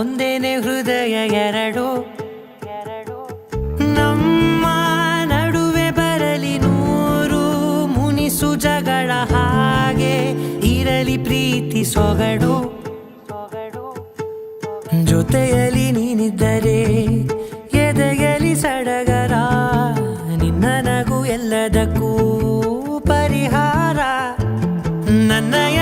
ಒಂದೇನೆ ಹೃದಯ ಎರಡು. ನಮ್ಮ ನಡುವೆ ಬರಲಿ ನೂರು ಮುನಿಸು ಜಗಳ ಹಾಗೆ, ಇರಲಿ ಪ್ರೀತಿ ಸೊಗಡು. ಜೊತೆಯಲ್ಲಿ ನೀನಿದ್ದರೆ ಎದೆಯಲ್ಲಿ ಸಡಗರ, ನಿನ್ನ ನಗು ಎಲ್ಲದಕ್ಕೂ ಪರಿಹಾರ. ನನ್ನಯ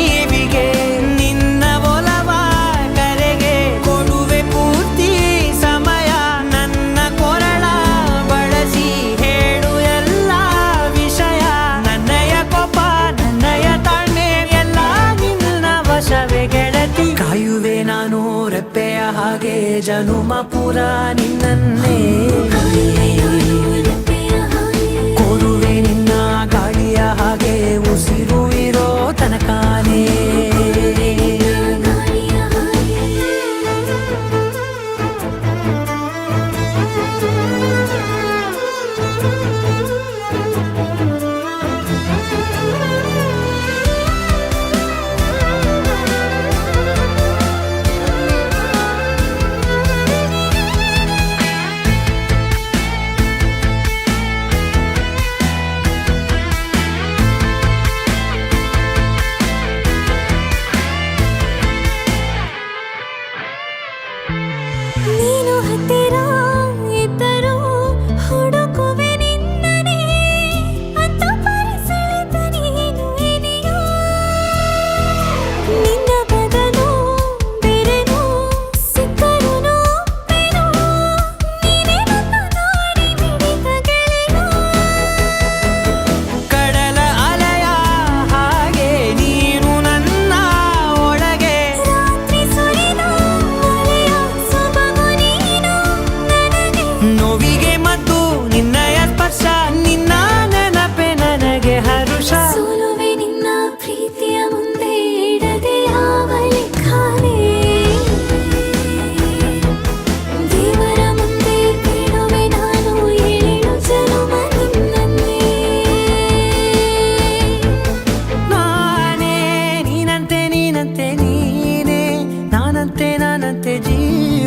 ಜನುಮ ಪುರಾಣಿ ನನ್ನೇ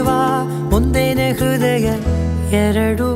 ವಾ ಒಂದೇನೆ ಹೃದಯ ಎರಡು